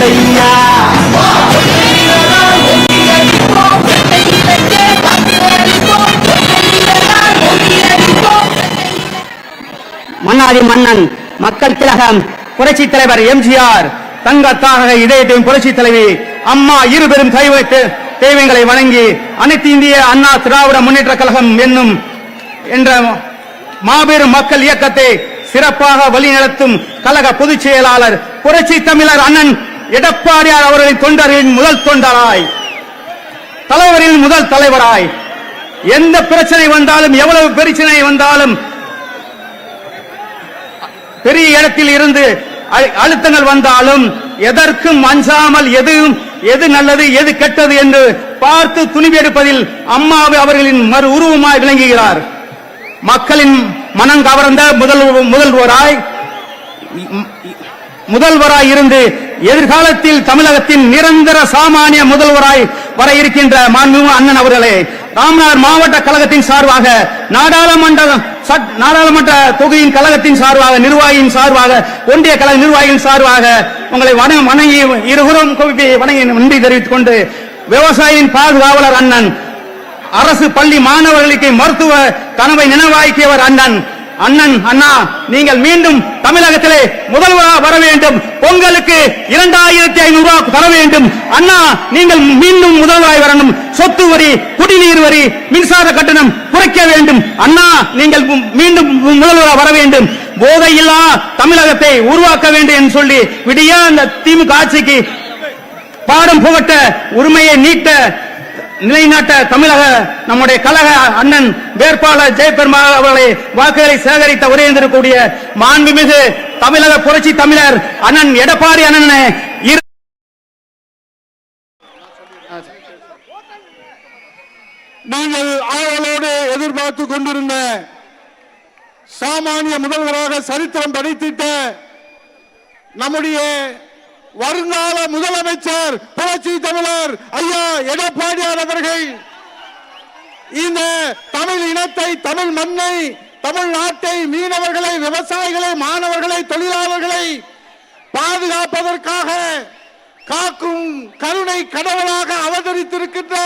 தலையா மன்னாதி மன்னன் மக்கள் திலகம் புரட்சி தலைவர் எம்ஜிஆர் தங்க தாரக இதயத்தின் புரட்சி தலைவி அம்மா இருபெரும் தெய்வ தெ- தெய்வங்களை வணங்கி அனைத்து இந்திய அண்ணா திராவிட முன்னேற்ற கழகம் என்னும் என்ற மாபெரும் மக்கள் இயக்கத்தை சிறப்பாக வழிநடத்தும் கழக பொதுச் செயலாளர் புரட்சி தமிழர் அண்ணன் எடப்பாடியார் அவர்களின் தொண்டர்களின் முதல் தொண்டராய் தலைவரின் முதல் தலைவராய் எந்த பிரச்சனை வந்தாலும் எவ்வளவு பிரச்சனை வந்தாலும் பெரிய இடத்தில் இருந்து அழு- அழுத்தங்கள் வந்தாலும் எதற்கும் அஞ்சாமல் எதுவும் எது நல்லது எது கெட்டது என்று பார்த்து துணிவு எடுப்பதில் அம்மாவை அவர்களின் மறு உருவமாய் விளங்குகிறார். மக்களின் மனம் கவர்ந்த முதல் முதல்வராய் முதல்வராய் இருந்து எதிர்காலத்தில் தமிழகத்தின் நிரந்தர சாமானிய முதல்வராய் வர இருக்கின்ற மாண்புமிகு அண்ணன் அவர்களே ராமநாதர் மாவட்ட கழகத்தின் சார்பாக நாடாளுமன்ற சட்- நாடாளுமன்ற தொகுதியின் கழகத்தின் சார்பாக நிர்வாகியின் சார்பாக ஒன்றிய கழக நிர்வாகியின் சார்பாக உங்களை வணங்கி இருபுறம் வணங்கி நன்றி தெரிவித்துக் கொண்டு விவசாயியின் பாதுகாவலர் அண்ணன் அரசு பள்ளி மாணவர்களுக்கு மருத்துவ கனவை நினைவாக்கியவர் அண்ணன் அண்ணன் அண்ணா நீங்கள் மீண்டும் தமிழகத்திலே முதல்வராக வர வேண்டும். பொங்கலுக்கு இரண்டாயிரத்தி ஐநூறு ரூபாய் தர வேண்டும். அண்ணா நீங்கள் மீண்டும் முதல்வராய் வரணும். சொத்து வரி குடிநீர் வரி மின்சார கட்டணம் குறைக்க வேண்டும். அண்ணா நீங்கள் மீண்டும் முதல்வராக வர வேண்டும். போதையில்லா தமிழகத்தை உருவாக்க வேண்டும் என்று சொல்லி விடிய அந்த திமுக ஆட்சிக்கு பாடம் புகட்ட உரிமையை நீட்ட நிலைநாட்ட தமிழக நம்முடைய கழக அண்ணன் வேட்பாளர் ஜெயபெருமா அவர்களை வாக்குகளை சேகரித்த உரையிருந்திருக்கக்கூடிய மாண்புமிகு தமிழக புரட்சி தமிழர் அண்ணன் எடப்பாடி அண்ணன் இரு நீங்கள் ஆவலோடு எதிர்பார்த்து கொண்டிருந்த சாமானிய முதல்வராக சரித்திரம் படைத்திட்ட நம்முடைய வருங்கால முதலமைச்சர் புரட்சி தமிழர் ஐயா எடப்பாடியார் அவர்கள். இந்த தமிழ் இனத்தை தமிழ் மண்ணை தமிழ்நாட்டை மீனவர்களை விவசாயிகளை மாணவர்களை தொழிலாளர்களை பாதுகாப்பதற்காக காக்கும் கருணை கடவுளாக அவதரித்திருக்கின்ற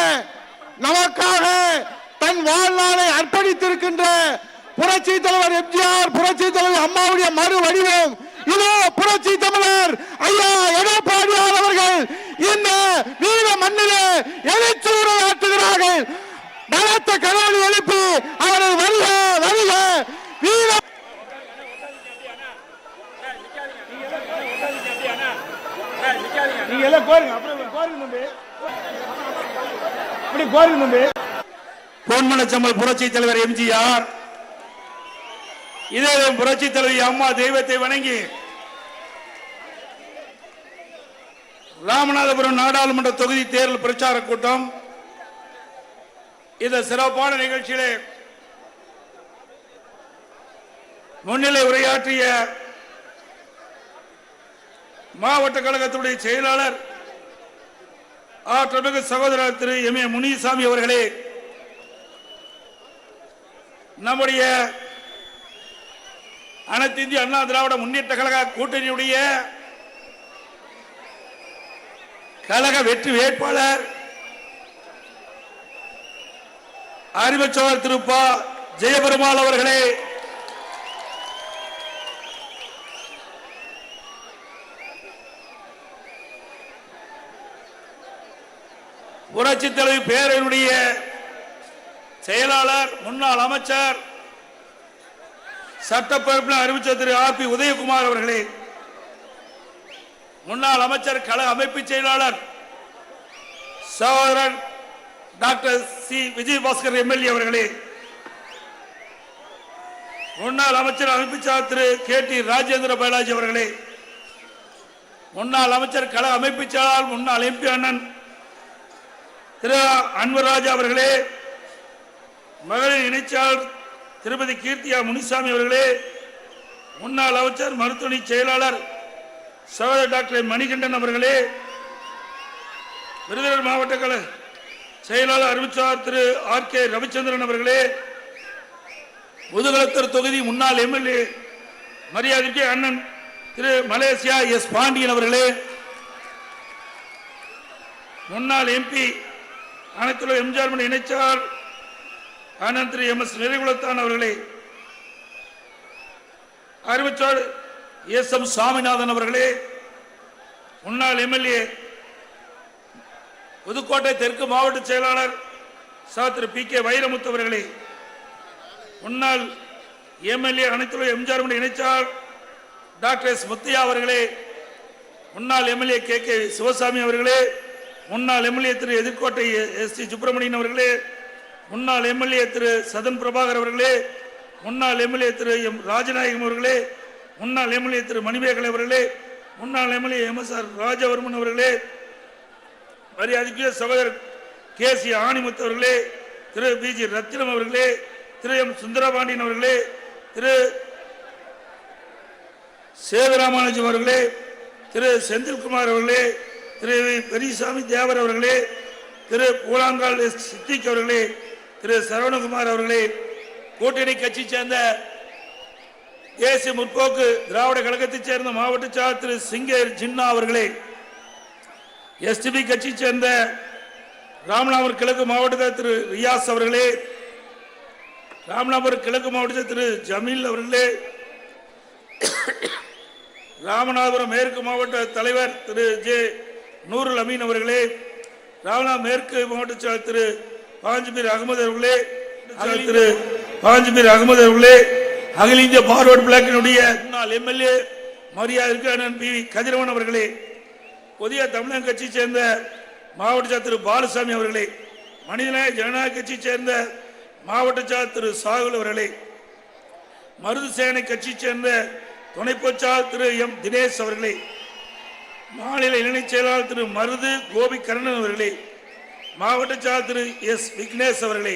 நமக்காக தன் வாழ்நாளை அர்ப்பணித்திருக்கின்ற புரட்சி தலைவர் எம்ஜிஆர் புரட்சி தலைவர் அம்மாவுடைய மறு வடிவம் இதோ புரட்சி தமிழர். ஐயா எடப்பாடியார் அவர்கள் இந்த வீர மண்ணிலே எழுச்சூரை ஆற்றுகிறார்கள் பலத்த கரோடு எழுப்பி அவரை வருக வருக. வீர நீங்க எல்லாம் கோருங்க அப்படியே கோருங்க தம்பி. அப்படி கோருங்க தம்பி. பொன்மனச்சம்மல் புரட்சி தலைவர் எம்ஜிஆர். இதே புரட்சி தலைவி அம்மா தெய்வத்தை வணங்கி ராமநாதபுரம் நாடாளுமன்ற தொகுதி தேர்தல் பிரச்சார கூட்டம். இந்த சிறப்பான நிகழ்ச்சியிலே முன்னிலை உரையாற்றிய மாவட்ட கழகத்துடைய செயலாளர் ஆற்றமிகு சகோதரர் திரு. எம். ஏ. முனிசாமி அவர்களே நம்முடைய அனைத்து இந்திய அண்ணா திராவிட முன்னேற்ற கழக கூட்டணியுடைய கழக வெற்றி வேட்பாளர் அறிவச்சோர் திருப்பா ஜெயபெருமாள் அவர்களே. புரட்சி தலைவி பேரனுடைய செயலாளர் முன்னாள் அமைச்சர் சட்டப்பரப்பில் அறிவிச்ச திரு ஆர் பி உதயகுமார் அவர்களே முன்னாள் அமைச்சர் கழக அமைப்பு செயலாளர் சகோதரன் டாக்டர் சி. விஜயபாஸ்கர் எம்எல்ஏ அவர்களே முன்னாள் அமைச்சர் அமைப்புச்சார் திரு. கே. டி. ராஜேந்திர பைலாஜி அவர்களே முன்னாள் அமைச்சர் கழக அமைப்பு செயலாளர் முன்னாள் எம்பி அண்ணன் திரு. அன்பராஜா அவர்களே மகளிர் இணைச்சாளர் திருமதி கீர்த்தியா முனிசாமி அவர்களே முன்னாள் அமைச்சர் மருத்துவணி செயலாளர் சகோதரர் டாக்டர் மணிகண்டன் அவர்களே விருதுநகர் மாவட்ட கல செயலாளர் அறிவிச்சார் திரு ஆர் கே ரவிச்சந்திரன் அவர்களே முதுகலத்தர் தொகுதி முன்னாள் எம்எல்ஏ மரியாதைக்கு அண்ணன் திரு மலேசியா எஸ் பாண்டியன் அவர்களே முன்னாள் எம்பி அனைத்துலக எம்ஜிஆர் மணி இணைச்சார் அண்ணன் திரு எம் எஸ் நிறைகுலத்தான் அவர்களே. அறிவிச்சார் எஸ் எம் சாமிநாதன் அவர்களே முன்னாள் எம்எல்ஏ புதுக்கோட்டை தெற்கு மாவட்ட செயலாளர் சா திரு பி கே வைரமுத்து அவர்களே முன்னாள் எம்எல்ஏ அனைத்துலக எம்ஜிஆர் இணைச்சார் டாக்டர் எஸ் முத்தையா அவர்களே முன்னாள் எம்எல்ஏ கே கே சிவசாமி அவர்களே முன்னாள் எம்எல்ஏ திரு எதிர்கோட்டை எஸ் டி சுப்பிரமணியன் அவர்களே முன்னாள் எம்எல்ஏ திரு சதன் பிரபாகர் அவர்களே முன்னாள் எம்எல்ஏ திரு எம் ராஜநாயகம் அவர்களே முன்னாள் எம்எல்ஏ திரு மணிமேகலை அவர்களே முன்னாள் MLA M S R Rajavarman அவர்களே மரியாதைக்குரிய சகோதரர் கே சி ஆணிமுத்து அவர்களே திரு பி ஜி ரத்தினம் அவர்களே திரு எம் சுந்தரபாண்டியன் அவர்களே திரு சேதுராமானுஜம் அவர்களே திரு செந்தில்குமார் அவர்களே திரு பெரியசாமி தேவர் அவர்களே திரு கூழாங்கால் எஸ். சித்திக் அவர்களே திரு சரவணகுமார் அவர்களே கூட்டணி கட்சி சேர்ந்த தேசிய முற்போக்கு திராவிட கழகத்தைச் சேர்ந்த மாவட்ட செயலாளர் திரு சிங்கர் ஜின்னா அவர்களே எஸ்டிபி கட்சி சேர்ந்த ராமநாதபுரம் கிழக்கு மாவட்டத்தில் திரு ரியாஸ் அவர்களே ராமநாதபுரம் கிழக்கு மாவட்டத்தில் திரு ஜமீல் அவர்களே ராமநாதபுரம் மேற்கு மாவட்ட தலைவர் திரு ஜே நூருல் அமீன் அவர்களே ராமநாதபுரம் மேற்கு மாவட்ட திரு பாஞ்சுபீர் அகமது அவர்களே திரு பாஞ்சுபீர் அகமது அவர்களே அகில இந்திய பார்வர்டு பிளாக்கினுடைய முன்னாள் எம்எல்ஏ மரியாதைக்கு அண்ணன் பி கதிரவன் அவர்களே புதிய தமிழக கட்சி சேர்ந்த மாவட்ட சார் திரு பாலசாமி அவர்களே மனிதநாயக ஜனநாயக கட்சி சேர்ந்த மாவட்ட சார் திரு சாகுல் அவர்களே மருது சேனை கட்சி சேர்ந்த துணை பொச்சாளர் திரு எம் தினேஷ் அவர்களே மாநில இணைச் செயலாளர் திரு மருது கோபி கருணன் அவர்களே மாவட்ட செயலாளர் திரு எஸ் விக்னேஷ் அவர்களே.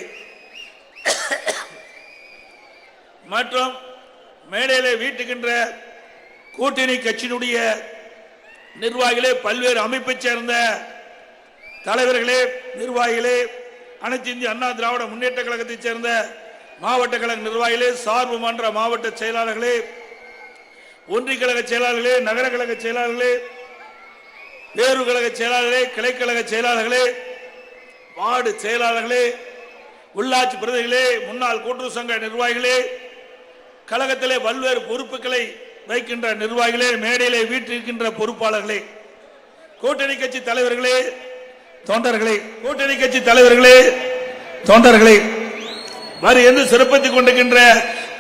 மற்றும் மேடையில் வீட்டுகின்ற கூட்டணி கட்சியினுடைய நிர்வாகிகளே பல்வேறு அமைப்பைச் சேர்ந்த தலைவர்களே நிர்வாகிகளே அனைத்து இந்திய அண்ணா திராவிட முன்னேற்ற கழகத்தைச் சேர்ந்த மாவட்ட கழக நிர்வாகிகளே சார்பு மன்ற மாவட்ட செயலாளர்களே ஒன்றிய கழக செயலாளர்களே நகர கழக செயலாளர்களே பேரு கழக செயலாளர்களே கிளைக்கழக செயலாளர்களே வார்டு செயலாளர்களே உள்ளாட்சி பிரதிகளே முன்னாள் கூட்டுறவு சங்க நிர்வாகிகளே கழகத்திலே பல்வேறு பொறுப்புகளை வைக்கின்ற நிர்வாகிகளே மேடையிலே வீட்டிருக்கின்ற பொறுப்பாளர்களே கூட்டணி கட்சி தலைவர்களே தொண்டர்களே கூட்டணி கட்சி தலைவர்களே தொண்டர்களே வரி என்று சிறப்பித்துக் கொண்டிருக்கின்ற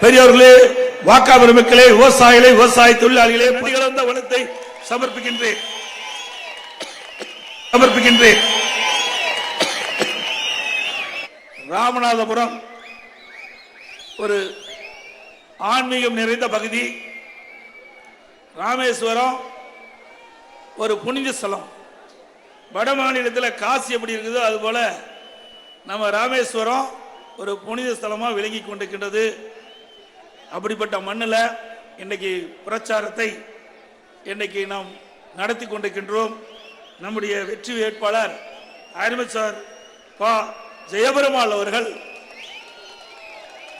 பெரியவர்களே வாக்காளர் மக்களே விவசாயிகளே விவசாய தொழிலாளிகளே கலந்த வனத்தை சமர்ப்பிக்கின்றேன். சமர்ப்பிக்கின்றேன். ராமநாதபுரம். ஒரு ஆன்மீகம் நிறைந்த பகுதி. ராமேஸ்வரம் ஒரு புனித ஸ்தலம். வட மாநிலத்தில் காசி எப்படி இருக்குதோ அதுபோல் நம்ம ராமேஸ்வரம் ஒரு புனித ஸ்தலமாக விளங்கி கொண்டிருக்கின்றது. அப்படிப்பட்ட மண்ணில் இன்றைக்கு பிரச்சாரத்தை இன்னைக்கு நாம் நடத்தி கொண்டிருக்கின்றோம். நம்முடைய வெற்றி வேட்பாளர் அருமை சார் பா. ஜெயபெருமாள் அவர்கள்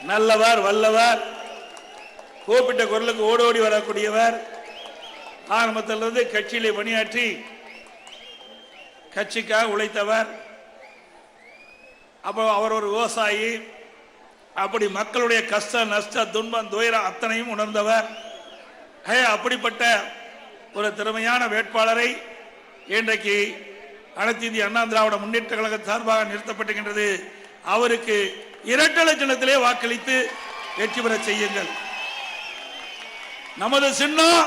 நல்லவர் வல்லவர் கூப்பிட்ட குரலுக்கு ஓடோடி வரக்கூடியவர். ஆரம்பத்திலிருந்து கட்சியிலே பணியாற்றி கட்சிக்காக உழைத்தவர். அப்போ அவர் ஒரு விவசாயி. அப்படி மக்களுடைய கஷ்ட நஷ்ட துன்பம் துயரம் அத்தனையும் உணர்ந்தவர். ஹே அப்படிப்பட்ட ஒரு திறமையான வேட்பாளரை இன்றைக்கு அனைத்து இந்திய அண்ணா திராவிட முன்னேற்ற கழக சார்பாக நிறுத்தப்பட்டுகின்றது அவருக்கு இரட்டை லட்சணத்திலே வாக்களித்து வெற்றி பெற செய்யுங்கள். நமது சின்னம்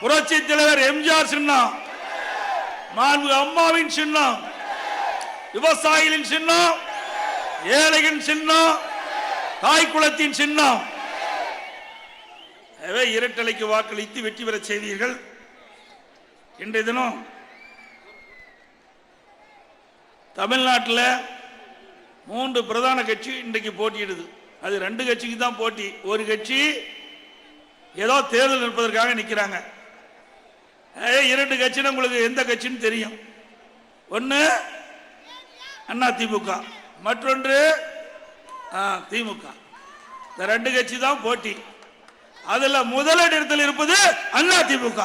புரட்சி தலைவர் எம்ஜிஆர் சின்னம் மாண்பு அம்மாவின் சின்னம் விவசாயிகளின் சின்னம் ஏழையின் சின்னம் தாய் குளத்தின் சின்னம் இரட்டலைக்கு வாக்களித்து வெற்றி பெற செய்தீர்கள். இன்றைய தினம் தமிழ்நாட்டில் மூன்று பிரதான கட்சி இன்றைக்கு போட்டியிடுது. அது ரெண்டு கட்சிக்கு தான் போட்டி. ஒரு கட்சி ஏதோ தேர்தல் நிற்பதற்காக நிற்கிறாங்க இரண்டு கட்சின்னு உங்களுக்கு எந்த கட்சின்னு தெரியும். ஒன்று அண்ணா திமுக. மற்றொன்று திமுக. இந்த ரெண்டு கட்சி தான் போட்டி. அதில் முதலிடத்தில் இருப்பது அண்ணா திமுக.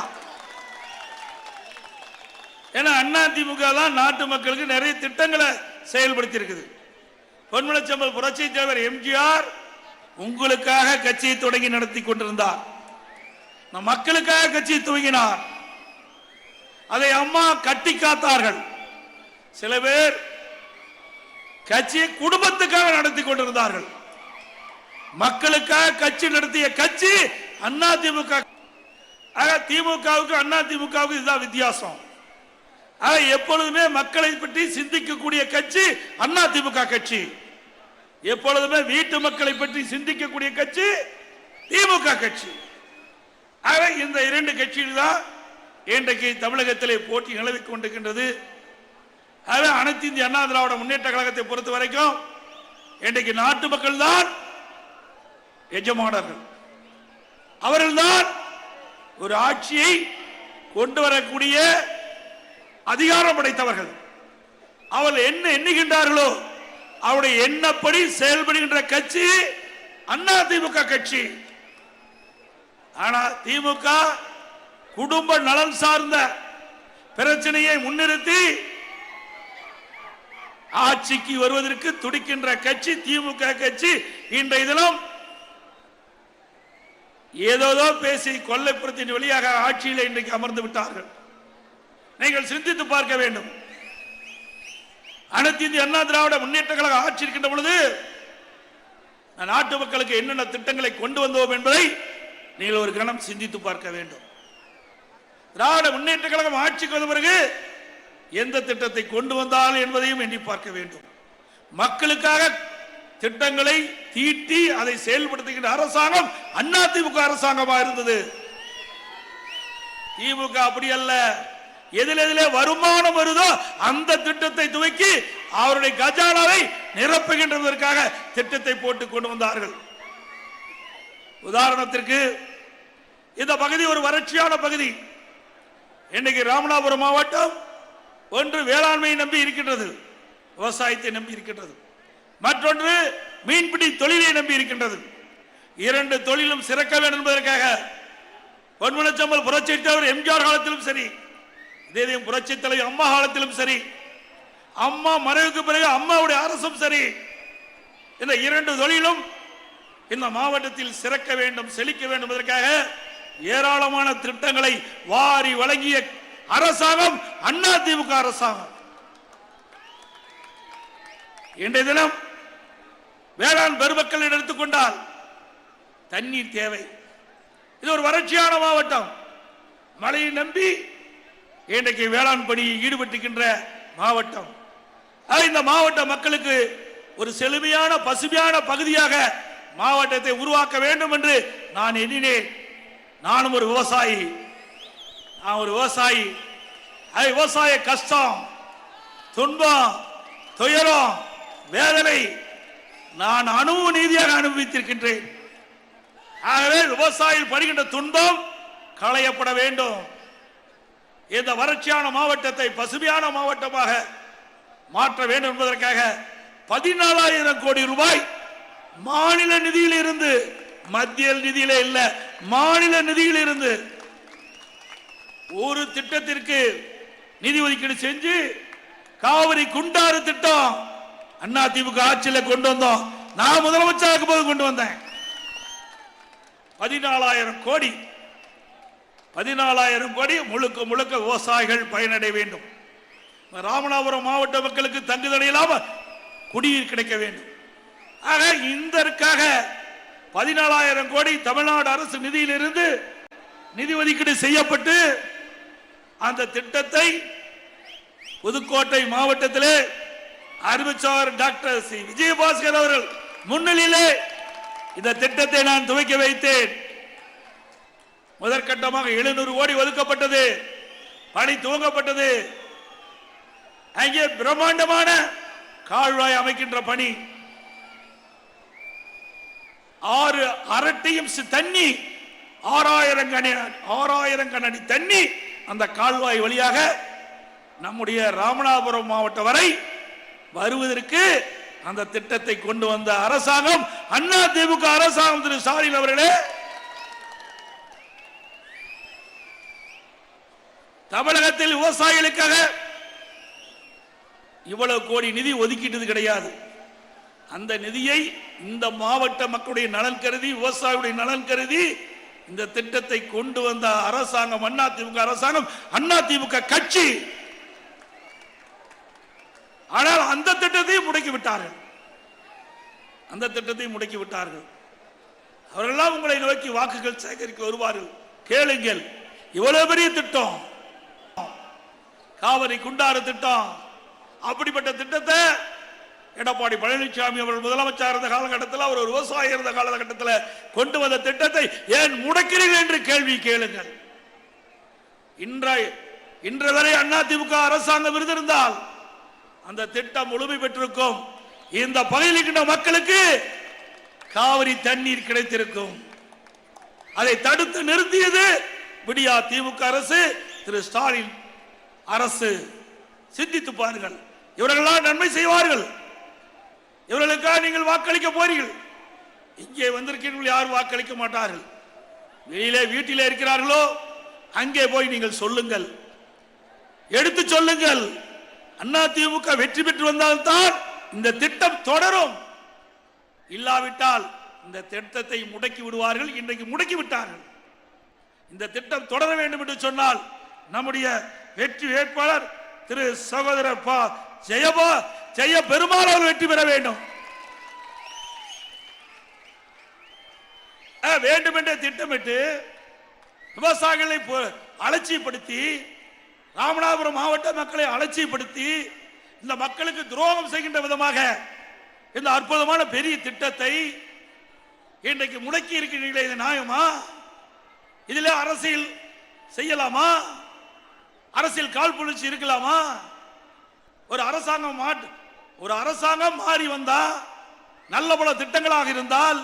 ஏன்னா அண்ணா திமுக தான் நாட்டு மக்களுக்கு நிறைய திட்டங்களை செயல்படுத்தி இருக்குது பொன்மனச்சம்பல் புரட்சி தலைவர் எம்ஜிஆர் உங்களுக்காக கட்சியை தொடங்கி நடத்தி கொண்டிருந்தார். நம் மக்களுக்காக கட்சியை துவங்கினார். அதை அம்மா கட்டி காத்தார்கள். சில பேர் கட்சியை குடும்பத்துக்காக நடத்தி கொண்டிருந்தார்கள். மக்களுக்காக கட்சி நடத்திய கட்சி அண்ணா திமுக. ஆக திமுகவுக்கு அண்ணா திமுகவுக்கு இதுதான் வித்தியாசம். ஆனா எப்பொழுதுமே மக்களை பற்றி சிந்திக்கக்கூடிய கட்சி அண்ணா திமுக கட்சி. எப்பொழுதுமே வீட்டு மக்களை பற்றி சிந்திக்கக்கூடிய கட்சி திமுக கட்சி. ஆக இந்த இரண்டு கட்சிகள் தான் இன்றைக்கு தமிழகத்திலே போட்டி நிலவி கொண்டிருக்கின்றது. ஆக அனைத்து இந்திய அண்ணா திராவிட முன்னேற்ற கழகத்தை பொறுத்த வரைக்கும் இன்றைக்கு நாட்டு மக்கள் தான் எஜமானர்கள். அவர்கள்தான் ஒரு ஆட்சியை கொண்டு வரக்கூடிய அதிகாரம் படைத்தவர்கள். அவள் என்ன எண்ணுகின்றார்களோ அவருடைய எண்ணப்படி செயல்படுகின்ற கட்சி அண்ணா திமுக கட்சி. ஆனா திமுக குடும்ப நலன் சார்ந்த பிரச்சனையை முன்னிறுத்தி ஆட்சிக்கு வருவதற்கு துடிக்கின்ற கட்சி திமுக கட்சி இன்றைய தினம் ஏதோதோ பேசி கொல்லைப்புறத்தின் வழியாக ஆட்சியில் இன்றைக்கு அமர்ந்து விட்டார்கள். நீங்கள் சிந்தித்து பார்க்க வேண்டும். அனைத்து இந்திய அண்ணா திராவிட முன்னேற்ற கழக ஆட்சி இருக்கின்ற பொழுது நாட்டு மக்களுக்கு என்னென்ன திட்டங்களை கொண்டு வந்தோம் என்பதை நீங்கள் ஒரு கணம் சிந்தித்து பார்க்க வேண்டும். திராவிட முன்னேற்ற கழகம் ஆட்சிக்கு வந்த பிறகு எந்த திட்டத்தை கொண்டு வந்தால் என்பதையும் எண்ணி பார்க்க வேண்டும். மக்களுக்காக திட்டங்களை தீட்டி அதை செயல்படுத்துகின்ற அரசாங்கம் அண்ணா திமுக அரசாங்கமா இருந்தது. திமுக அப்படி அல்ல. எதில் எதிலே வருமானம் வருதோ அந்த திட்டத்தை துவக்கி அவருடைய கஜானாவை நிரப்புகின்றதற்காக திட்டத்தை போட்டு கொண்டு வந்தார்கள். உதாரணத்திற்கு இந்த பகுதி ஒரு வறட்சியான பகுதி. இன்னைக்கு ராமநாதபுரம் மாவட்டம் ஒன்று வேளாண்மையை நம்பி இருக்கின்றது விவசாயத்தை நம்பி இருக்கின்றது. மற்றொன்று மீன்பிடி தொழிலை நம்பி இருக்கின்றது. இரண்டு தொழிலும் சிறக்க வேண்டும் என்பதற்காக பொன்மனச்சம்பல் புரட்சித்தவர் எம்ஜிஆர் காலத்திலும் சரி இதே புரட்சி தலைவி அம்மா காலத்திலும் சரி அம்மா மறைவுக்கு பிறகு அம்மாவுடைய அரசும் சரி இந்த இரண்டு தொழிலும் இந்த மாவட்டத்தில் சிறக்க வேண்டும் செழிக்க வேண்டும் என்பதற்காக ஏராளமான திட்டங்களை வாரி வழங்கிய அரசாங்கம் அண்ணா திமுக அரசாங்கம். இன்றைய தினம் வேளாண் பெருமக்கள் எடுத்துக்கொண்டால் தண்ணீர் தேவை. இது ஒரு வறட்சியான மாவட்டம். மழையை நம்பி இன்றைக்கு வேளாண் பணியில் ஈடுபட்டுகின்ற மாவட்டம். இந்த மாவட்ட மக்களுக்கு ஒரு செழுமையான பசுமையான பகுதியாக மாவட்டத்தை உருவாக்க வேண்டும் என்று நான் எண்ணினேன். நானும் ஒரு விவசாயி. நான் ஒரு விவசாயி. அது விவசாய கஷ்டம் துன்பம் துயரம் வேதனை நான் அணுவு நீதியாக அனுபவித்திருக்கின்றேன். ஆகவே விவசாயிகள் படுகின்ற துன்பம் களையப்பட வேண்டும். இந்த வறட்சியான மாவட்டத்தை பசுமையான மாவட்டமாக மாற்ற வேண்டும் என்பதற்காக பதினாலாயிரம் கோடி ரூபாய் மாநில நிதியில் இருந்து மத்திய நிதியில இல்ல மாநில நிதியில் இருந்து ஒரு திட்டத்திற்கு நிதி ஒதுக்கீடு செஞ்சு காவிரி குண்டாறு திட்டம் அண்ணா திமுக ஆட்சியில் கொண்டு வந்தோம். நான் முதலமைச்சராக போது கொண்டு வந்தேன். பதினாலாயிரம் கோடி. பதினாலாயிரம் கோடி முழுக்க முழுக்க விவசாயிகள் பயனடைய வேண்டும். ராமநாதபுரம் மாவட்ட மக்களுக்கு தங்குதடை இல்லாமல் குடிநீர் கிடைக்க வேண்டும். ஆக இதற்காக பதினாலாயிரம் கோடி தமிழ்நாடு அரசு நிதியிலிருந்து நிதி ஒதுக்கீடு செய்யப்பட்டு அந்த திட்டத்தை புதுக்கோட்டை மாவட்டத்திலே அறிவிச்சார் டாக்டர் சி. விஜயபாஸ்கர் அவர்கள் முன்னிலையிலே இந்த திட்டத்தை நான் துவக்கி வைத்தேன். முதற்கட்டமாக எழுநூறு கோடி ஒதுக்கப்பட்டது. பணி துவங்கப்பட்டது. அங்கே பிரம்மாண்டமான கால்வாய் அமைக்கின்ற பணி. ஆறு அரட்டையும் தண்ணி ஆறாயிரம் கணி ஆறாயிரம் கண்ணடி தண்ணி அந்த கால்வாய் வழியாக நம்முடைய ராமநாதபுரம் மாவட்டம் வரை வருவதற்கு அந்த திட்டத்தை கொண்டு வந்த அரசாங்கம் அண்ணா திமுக அரசாங்கம் திரு ஸ்டாலின் அவர்களே தமிழகத்தில் விவசாயிகளுக்காக இவ்வளவு கோடி நிதி ஒதுக்கிட்டது கிடையாது. அந்த நிதியை இந்த மாவட்ட மக்களுடைய நலன் கருதி விவசாயிகளுடைய நலன் கருதி இந்த திட்டத்தை கொண்டு வந்த அரசாங்கம் அண்ணா திமுக அரசாங்கம் அண்ணா திமுக கட்சி. ஆனால் அந்த திட்டத்தையும் முடக்கி விட்டார்கள். அந்த திட்டத்தையும் முடக்கி விட்டார்கள். அவரெல்லாம் உங்களை நோக்கி வாக்குகள் சேகரிக்க வருவார்கள். கேளுங்கள். இவ்வளவு பெரிய திட்டம். காவிரி குண்டாறு திட்டம். அப்படிப்பட்ட திட்டத்தை எடப்பாடி பழனிசாமி அவர்கள் முதலமைச்சர் இருந்த காலகட்டத்தில் அவர் ஒரு விவசாயி இருந்த காலகட்டத்தில் கொண்டு வந்த திட்டத்தை ஏன் முடக்கிறீர்கள் என்று கேள்வி கேளுங்கள். இன்றைய இன்று வரை அதிமுக அரசாங்கம் இருந்திருந்தால் அந்த திட்டம் முழுமை பெற்றிருக்கும். இந்த பகுதியில் இருக்கின்ற மக்களுக்கு காவிரி தண்ணீர் கிடைத்திருக்கும். அதை தடுத்து நிறுத்தியது விடியா திமுக அரசு திரு ஸ்டாலின் அரசு சிந்தித்து பாருங்கள். இவர்களெல்லாம் நன்மை செய்வார்கள். இவர்களுக்காக நீங்கள் வாக்களிக்க போறீர்கள். இங்கே வந்திருக்கிறவர்கள் யாரும் வாக்களிக்க மாட்டார்கள். வெளியிலே வீட்டிலே இருக்கிறார்களோ அங்கே போய் நீங்கள் சொல்லுங்கள். எடுத்து சொல்லுங்கள். அண்ணா திமுக வெற்றி பெற்று வந்தால்தான் இந்த திட்டம் தொடரும். இல்லாவிட்டால் இந்த திட்டத்தை முடக்கி விடுவார்கள் இன்றைக்கு முடக்கி விட்டார்கள். இந்த திட்டம் தொடர வேண்டும் என்று சொன்னால் நம்முடைய வெற்றி வேட்பாளர் திரு சகோதரர் பா ஜெயபா ஜெய பெருமாள் அவர் வெற்றி பெற வேண்டும். வேண்டும் என்றே திட்டமிட்டு விவசாயிகளை அலட்சியப்படுத்தி ராமநாதபுரம் மாவட்ட மக்களை அலட்சியப்படுத்தி இந்த மக்களுக்கு துரோகம் செய்கின்ற விதமாக இந்த அற்புதமான பெரிய திட்டத்தை இன்றைக்கு முடக்கி இருக்கிறீர்களே இது நியாயமா? இதில் அரசியல் செய்யலாமா? அரசியல் கால் காழ்ப்புணர்ச்சி இருக்கலாமா? ஒரு அரசாங்கம் மாட்டு ஒரு அரசாங்கம் மாறி வந்தா நல்ல பல திட்டங்களாக இருந்தால்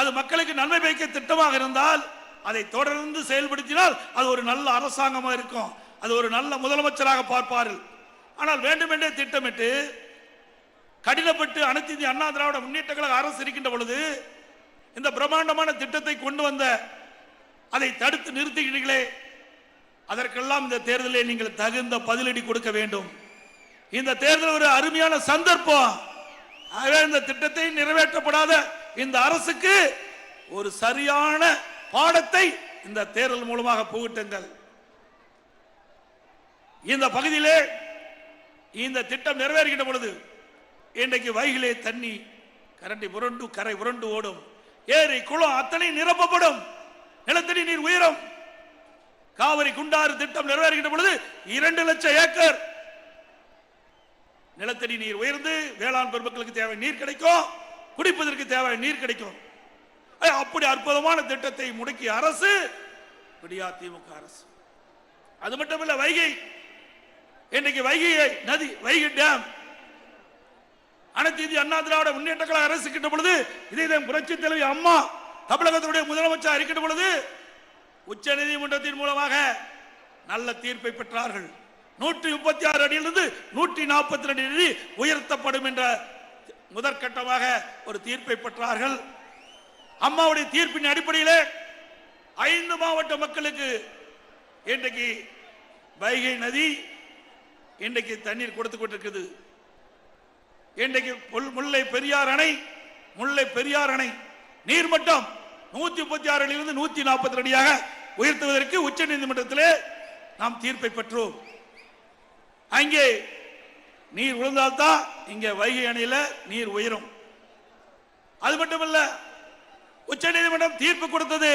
அது மக்களுக்கு நன்மை பயக்க திட்டமாக இருந்தால் அதை தொடர்ந்து செயல்படுத்தினால் அது ஒரு நல்ல அரசாங்கமாக இருக்கும். அது ஒரு நல்ல முதலமைச்சராக பார்ப்பார்கள். ஆனால் வேண்டுமென்றே திட்டமிட்டு கடினப்பட்டு அனைத்து இந்திய அண்ணா திராவிட முன்னேற்ற கழக அரசு இருக்கின்ற பொழுது இந்த பிரம்மாண்டமான திட்டத்தை கொண்டு வந்த அதை தடுத்து நிறுத்துகிறீர்களே அதற்கெல்லாம் இந்த தேர்தலில் நீங்கள் தகுந்த பதிலடி கொடுக்க வேண்டும். இந்த தேர்தல் ஒரு அருமையான சந்தர்ப்பம். ஆகவே இந்த திட்டத்தை நிறைவேற்றப்படாத இந்த அரசுக்கு ஒரு சரியான பாடத்தை இந்த தேர்தல் மூலமாக புகட்டுங்கள். இந்த பகுதியிலே இந்த திட்டம் நிறைவேறுகின்ற பொழுது இன்றைக்கு வைகிலே தண்ணி கரண்டி புரண்டு கரை புரண்டு ஓடும். ஏரி குளம் அத்தனை நிரப்பப்படும். நிலத்தடி நீர் உயரும். காவிரி குண்டாறு திட்டம் நிறைவேறுகின்ற பொழுது இரண்டு லட்சம் ஏக்கர் நிலத்தடி நீர் உயர்ந்து வேளாண் பெருமக்களுக்கு தேவை நீர் கிடைக்கும் குடிப்பதற்கு தேவை நீர் கிடைக்கும். ஐ, அப்படி அற்புதமான திட்டத்தை முடக்கிய அரசு விடியா திமுக அரசு. அது மட்டுமல்ல வைகை இன்னைக்கு வைகை நதி வைகை டேம். அனைத்து இந்திய அண்ணா திராவிட முன்னேற்ற கழக அரசு கிட்ட பொழுது இதே புரட்சி தலைவி அம்மா தமிழகத்தினுடைய முதலமைச்சர் இருக்கின்ற பொழுது உச்ச நீதிமன்றத்தின் மூலமாக நல்ல தீர்ப்பை பெற்றார்கள். நூற்றி முப்பத்தி ஆறு அடியிலிருந்து நூற்றி நாற்பத்தி ரெண்டு அடி உயர்த்தப்படும் என்ற முதற்கட்டமாக ஒரு தீர்ப்பை பெற்றார்கள். அம்மாவுடைய தீர்ப்பின் அடிப்படையிலே ஐந்து மாவட்ட மக்களுக்கு இன்றைக்கு வைகை நதி இன்றைக்கு தண்ணீர் கொடுத்து கொண்டிருக்குது இன்றைக்கு முல்லை பெரியார் அணை முல்லை பெரியார் அணை நீர்மட்டம் நூத்தி முப்பத்தி ஆறிலிருந்து நூத்தி நாற்பத்தி அடியாக உயர்த்துவதற்கு உச்ச நீதிமன்றத்திலே நாம் தீர்ப்பை பெற்றோம். அங்கே நீர் விழுந்தால்தான் இங்கே வைகை அணையில நீர் உயரும். அது மட்டுமல்ல உச்ச நீதிமன்றம் தீர்ப்பு கொடுத்தது.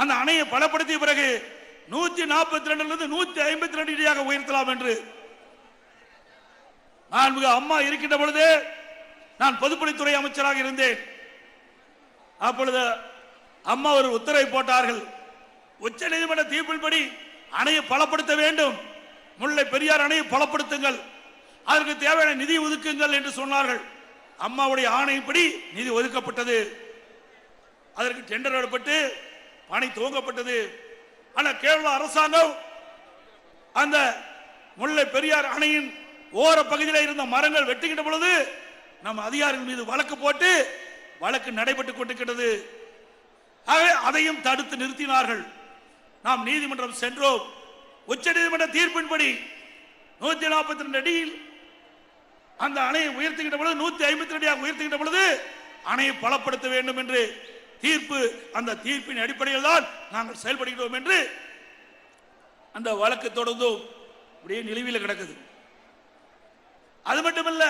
அந்த அணையை பலப்படுத்திய பிறகு நூத்தி நாற்பத்தி ரெண்டுல நூத்தி ஐம்பத்தி ரெண்டு அடியாக உயர்த்தலாம் என்று. நான் மிக அம்மா இருக்கின்ற பொழுது நான் பொதுப்பணித்துறை அமைச்சராக இருந்தேன். அப்பொழுது அம்மா ஒரு உத்தரவை போட்டார்கள். உச்ச நீதிமன்ற தீர்ப்பின்படி அணையை பலப்படுத்த வேண்டும். முல்லை பெரியார் அணையை பலப்படுத்துங்கள். அதற்கு தேவையான நிதி ஒதுக்குங்கள் என்று சொன்னார்கள். அம்மாவுடைய ஆணைப்படி நிதி ஒதுக்கப்பட்டது. அதற்கு டெண்டர் எடுப்பட்டு பணி துவங்கப்பட்டது. ஆனால் கேரள அரசாங்கம் அந்த முல்லை பெரியார் அணையின் ஓர பகுதியில் இருந்த மரங்கள் வெட்டுகின்ற பொழுது நம்ம அதிகாரிகள் மீது வழக்கு போட்டு வழக்கு நடைபெற்றுக் கொண்டிருக்கிறது. அதையும் தடுத்து நிறுத்தினார்கள். நாம் நீதிமன்றம் சென்றோம். உச்சநீதிமன்ற தீர்ப்பின்படி நூத்தி நாற்பத்தி ரெண்டு அடியில் அந்த அணையை உயர்த்துகின்ற பொழுது நூத்தி ஐம்பத்தி ரெண்டு உயர்த்துகின்ற பொழுது அணையை பலப்படுத்த வேண்டும் என்று தீர்ப்பு அந்த தீர்ப்பின் அடிப்படையில் தான் நாங்கள் செயல்படுகிறோம் என்று அந்த வழக்கு தொடர்ந்தும் அப்படியே நிலுவையில் கிடக்குது. அது மட்டுமல்ல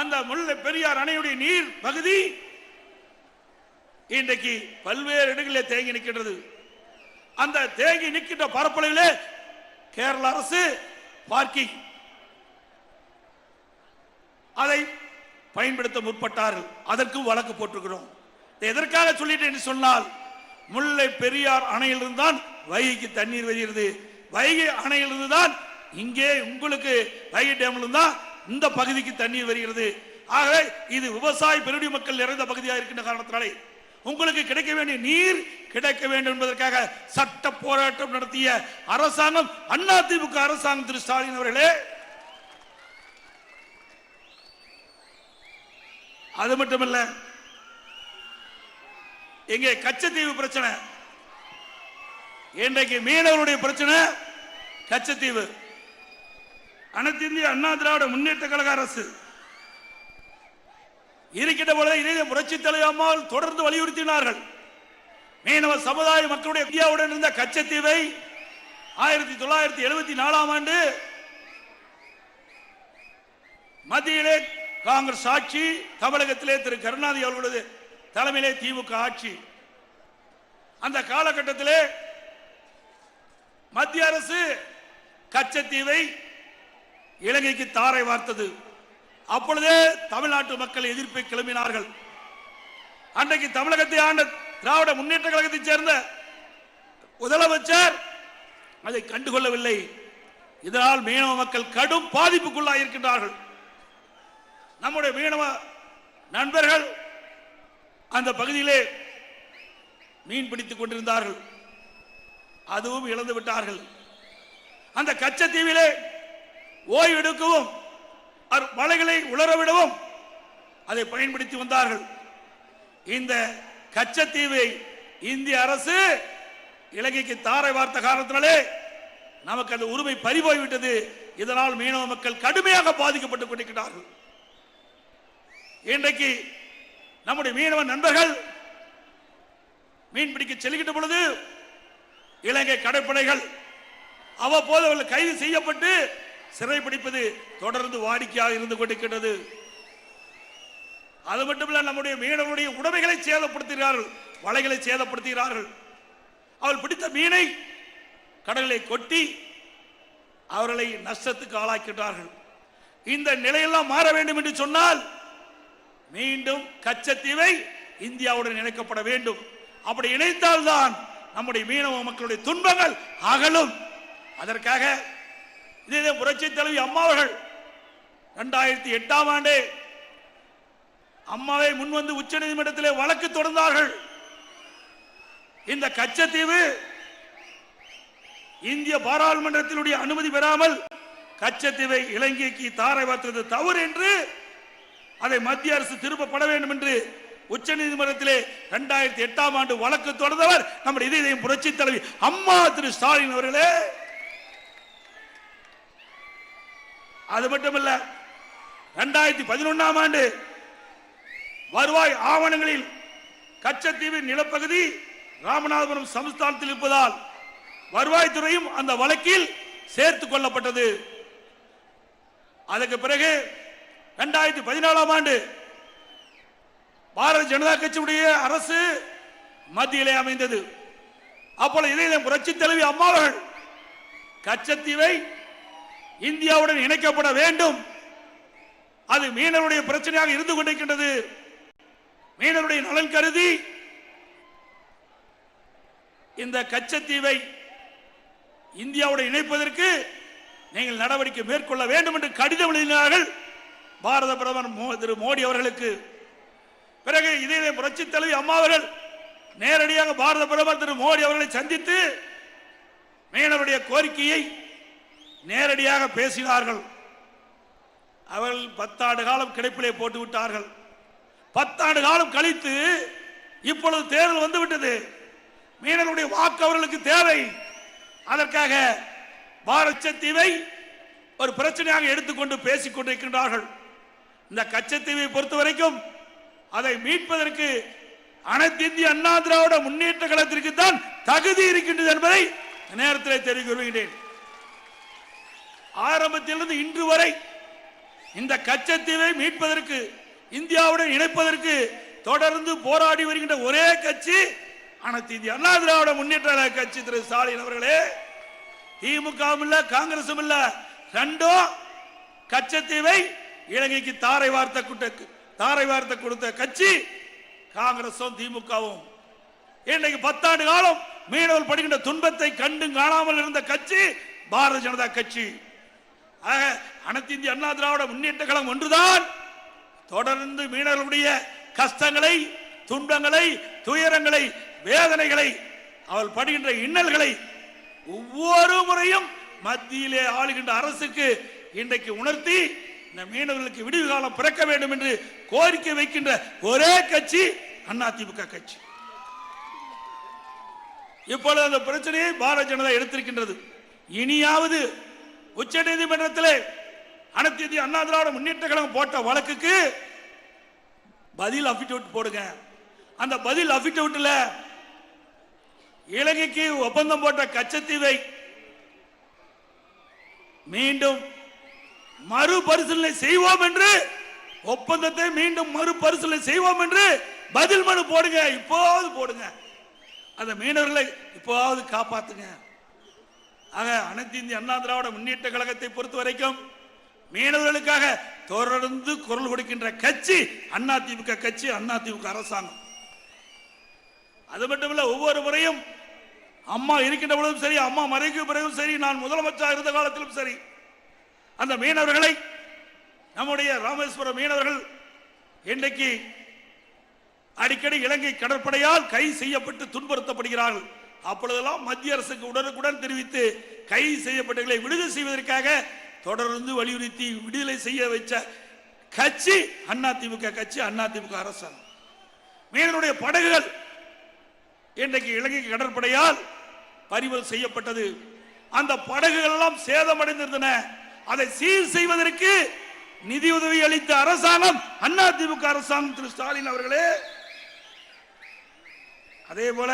அந்த முல்லை பெரியார் அணையுடைய நீர் பகுதி இன்றைக்கு பல்வேறு இடங்களில் தேங்கி நிற்கின்றது. அந்த தேங்கி நிற்கின்ற பரப்பளவிலே கேரள அரசு பார்க்கிங். அதை பயன்படுத்த முற்பட்டார்கள். அதற்கும் வழக்கு போட்டிருக்கிறோம். எதற்காக சொல்லிட்டேன் என்று சொன்னால் முல்லை பெரியார் அணையிலிருந்து தான் வைகைக்கு தண்ணீர் வருகிறது. வைகை அணையிலிருந்து தான் இங்கே உங்களுக்கு வைகை டேம்ல தான் இந்த பகுதிக்கு தண்ணீர் வருகிறது. ஆகவே இது விவசாய பெருடி மக்கள் நிறைந்த பகுதியாக இருக்கின்ற காரணத்தினாலே உங்களுக்கு கிடைக்க வேண்டிய நீர் கிடைக்க வேண்டும் என்பதற்காக சட்ட போராட்டம் நடத்திய அரசாங்கம் அதிமுக அரசாங்கம் திரு ஸ்டாலின் அவர்களே. அது மட்டுமல்ல எங்கே கச்சத்தீவு பிரச்சனை இன்றைக்கு மீனவருடைய பிரச்சனை கச்சத்தீவு. அனைத்து இந்திய அண்ணா திராவிட முன்னேற்ற கழக அரசு. இருக்கின்ற பொழுது இணைய புரட்சி தலைவம்மாள் தொடர்ந்து வலியுறுத்தினார்கள். மீனவ சமுதாய மக்களுடைய இந்தியாவுடன் இருந்த கச்சத்தீவை ஆயிரத்தி தொள்ளாயிரத்தி எழுபத்தி நாலாம் ஆண்டு மத்தியிலே காங்கிரஸ் ஆட்சி தமிழகத்திலே திரு கருணாநிதி அவர்களது தலைமையிலே திமுக ஆட்சி. அந்த காலகட்டத்திலே மத்திய அரசு கச்சத்தீவை இலங்கைக்கு தாரை வார்த்தது. அப்பொழுதே தமிழ்நாட்டு மக்கள் எதிர்ப்பை கிளம்பினார்கள். அன்றைக்கு தமிழகத்தை ஆண்ட திராவிட முன்னேற்ற கழகத்தைச் சேர்ந்த முதலமைச்சர் அதை கண்டுகொள்ளவில்லை. இதனால் மீனவ மக்கள் கடும் பாதிப்புக்குள்ளாக இருக்கின்றார்கள். நம்முடைய மீனவ நண்பர்கள் அந்த பகுதியிலே மீன் பிடித்துக் கொண்டிருந்தார்கள். அதுவும் இழந்து விட்டார்கள். அந்த கச்சத்தீவிலே ஓய்வெடுக்கவும் மலைகளை உலரவிடவும் அதை பயன்படுத்தி வந்தார்கள். இந்த கச்சத்தீவை இந்திய அரசு இலங்கைக்கு தாரை வார்த்த காரணத்தினாலே நமக்கு அந்த உரிமை பறிபோய்விட்டது. இதனால் மீனவ மக்கள் கடுமையாக பாதிக்கப்பட்டுக் கொண்டிருக்கிறார்கள். இன்றைக்கு நம்முடைய மீனவ நண்பர்கள் மீன்பிடிக்க செல்கின்ற பொழுது இலங்கை கடற்படைகள் அவ்வப்போது அவர்கள் கைது செய்யப்பட்டு சிறைப்பிடிப்பது தொடர்ந்து வாடிக்கையாக இருந்து கொண்டிருக்கிறது அது மட்டுமல்ல நம்முடைய மீனவருடைய உடைமைகளை சேதப்படுத்துகிறார்கள் வலைகளை சேதப்படுத்துகிறார்கள். அவள் பிடித்த மீனை கடலை கொட்டி அவர்களை நஷ்டத்துக்கு ஆளாக்கின்றார்கள். இந்த நிலையெல்லாம் மாற வேண்டும் என்று சொன்னால் மீண்டும் கச்சத்தீவை இந்தியாவுடன் இணைக்கப்பட வேண்டும். அப்படி இணைத்தால்தான் நம்முடைய மீனவ மக்களுடைய துன்பங்கள் அகலும். அதற்காக இதே புரட்சி தலைவி அம்மாவர்கள் இரண்டாயிரத்தி எட்டாம் ஆண்டு அம்மாவை முன்வந்து உச்ச நீதிமன்றத்திலே வழக்கு தொடர்ந்தார்கள். இந்த கச்சத்தீவு இந்திய பாராளுமன்றத்தினுடைய அனுமதி பெறாமல் கச்சத்தீவை இலங்கைக்கு தாரை வார்த்தது தவறு என்று அதை மத்திய அரசு திருப்பப்பட வேண்டும் என்று உச்ச நீதிமன்றத்திலே இரண்டாயிரத்தி எட்டாம் ஆண்டு வழக்கு தொடர்ந்தவர் நம்முடைய இதயம் புரட்சி தலைவி அம்மா திரு ஸ்டாலின் அவர்களே. அது மட்டுமல்ல இரண்டாயிரத்தி பதினொன்னாம் ஆண்டு வருவாய் ஆவணங்களில் கச்சத்தீவு நிலப்பகுதி ராமநாதபுரம் சமஸ்தானத்தில் இருப்பதால் வருவாய்த்துறையும் அந்த வழக்கில் சேர்த்துக் கொள்ளப்பட்டது. அதற்கு பிறகு இரண்டாயிரத்தி பதினாலாம் ஆண்டு பாரதிய ஜனதா கட்சியுடைய அரசு மத்தியிலே அமைந்தது. அப்போது இதே புரட்சி தலைவி அம்மாவர்கள் கச்சத்தீவை இந்தியாவுடன் இணைக்கப்பட வேண்டும். அது மீனவருடைய பிரச்சனையாக இருந்து கொண்டிருக்கின்றது. மீனவருடைய நலன் கருதி இந்த கச்சத்தீவை இந்தியாவுடன் இணைப்பதற்கு நீங்கள் நடவடிக்கை மேற்கொள்ள வேண்டும் என்று கடிதம் எழுதினார்கள். பாரத பிரதமர் திரு மோடி அவர்களுக்கு. பிறகு இதே புரட்சி தலைவி அம்மா அவர்கள் நேரடியாக பாரத பிரதமர் திரு மோடி அவர்களை சந்தித்து மீனவருடைய கோரிக்கையை நேரடியாக பேசினார்கள். அவர்கள் பத்தாண்டு காலம் கிடைப்பிலே போட்டு விட்டார்கள். பத்தாண்டு காலம் கழித்து இப்பொழுது தேர்தல் வந்துவிட்டது மீனவர்களுடைய வாக்கு அவர்களுக்கு தேவை. அதற்காக பாரத் ஒரு பிரச்சனையாக எடுத்துக்கொண்டு பேசிக் கொண்டிருக்கின்றார்கள். இந்த கச்சத்தீவை பொறுத்த வரைக்கும் அதை மீட்பதற்கு அனைத்து இந்திய அண்ணா திராவிட முன்னேற்ற கழகத்திற்கு தான் தகுதி இருக்கின்றது என்பதை நேரத்தில் தெரிவிக்க விரும்புகிறேன் ஆரம்பத்திலிருந்து இன்று வரை இந்த கச்சத்தீவை மீட்பதற்கு இந்தியாவுடன் இணைப்பதற்கு தொடர்ந்து போராடி வருகின்ற ஒரே கட்சி அனைத்து இந்திய. அண்ணா திராவிட முன்னேற்ற கட்சி திரு ஸ்டாலின் அவர்களே திமுகவும் இல்ல காங்கிரசும் இல்ல ரெண்டும் கச்சத்தீவை இலங்கைக்கு தாரை வார்த்தை குட்ட தாரை வார்த்தை கொடுத்த கட்சி காங்கிரசும் திமுகவும். இன்றைக்கு பத்தாண்டு காலம் மீனவர் படுகின்ற துன்பத்தை கண்டும் காணாமல் இருந்த கட்சி பாரதிய ஜனதா கட்சி. ஆக அனைத்து இந்திய அண்ணா திராவிட முன்னேற்ற கழகம் ஒன்றுதான். தொடர்ந்து மீனவர்களுடைய கஷ்டங்களை துன்பங்களை துயரங்களை வேதனைகளை அவள் படுகின்ற இன்னல்களை ஒவ்வொரு முறையும் மத்தியிலே ஆளுகின்ற அரசுக்கு இன்றைக்கு உணர்த்தி இந்த மீனவர்களுக்கு விடிவு காலம் பிறக்க வேண்டும் என்று கோரிக்கை வைக்கின்ற ஒரே கட்சி அதிமுக கட்சி. இப்பொழுது அந்த பிரச்சனையை பாரதிய ஜனதா எடுத்திருக்கின்றது. இனியாவது உச்ச நீதிமன்றத்தில் அனைத்து அண்ணா திராவிட முன்னேற்ற கழகம் போட்ட வழக்குக்கு பதில் அபிடவிட் போடுங்க. அந்த பதில் அபிடவிட்ல இலங்கைக்கு ஒப்பந்தம் போட்ட கச்சத்தீவை மீண்டும் மறுபரிசீலனை செய்வோம் என்று ஒப்பந்தத்தை மீண்டும் மறுபரிசீலனை செய்வோம் என்று பதில் மனு போடுங்க. இப்போது போடுங்க. அந்த மீனவர்களை இப்போது காப்பாத்துங்க. ஆக அனைத்து இந்திய அண்ணா திராவிட முன்னேற்ற கழகத்தை பொறுத்த வரைக்கும் மீனவர்களுக்காக தொடர்ந்து குரல் கொடுக்கின்ற கட்சி அண்ணா திமுக கட்சி அண்ணா திமுக அரசாங்கம். அது மட்டுமல்ல ஒவ்வொரு முறையும் அம்மா இருக்கின்ற பொழுதும் சரி அம்மா மறைக்கு பிறகும் சரி நான் முதலமைச்சர் இருந்த காலத்திலும் சரி அந்த மீனவர்களை நம்முடைய ராமேஸ்வரம் மீனவர்கள் இன்றைக்கு அடிக்கடி இலங்கை கடற்படையால் கை செய்யப்பட்டு துன்புறுத்தப்படுகிறார்கள். அப்பொழுதெல்லாம் மத்திய அரசுக்கு உடனுக்குடன் தெரிவித்து கைது செய்யப்பட்டவர்களை விடுதலை செய்வதற்காக தொடர்ந்து வலியுறுத்தி விடுதலை செய்ய வைச்ச கட்சி அதிமுக கட்சி அதிமுக அரசாங்கம். மீனவருடைய படகுகள் இன்றைக்கு இலங்கை கடற்படையால் பறிமுதல் செய்யப்பட்டது. அந்த படகுகள் எல்லாம் சேதமடைந்திருந்தன. அதை சீர் செய்வதற்கு நிதி உதவி அளித்த அரசாங்கம் அதிமுக அரசாங்கம் திரு ஸ்டாலின் அவர்களே. அதே போல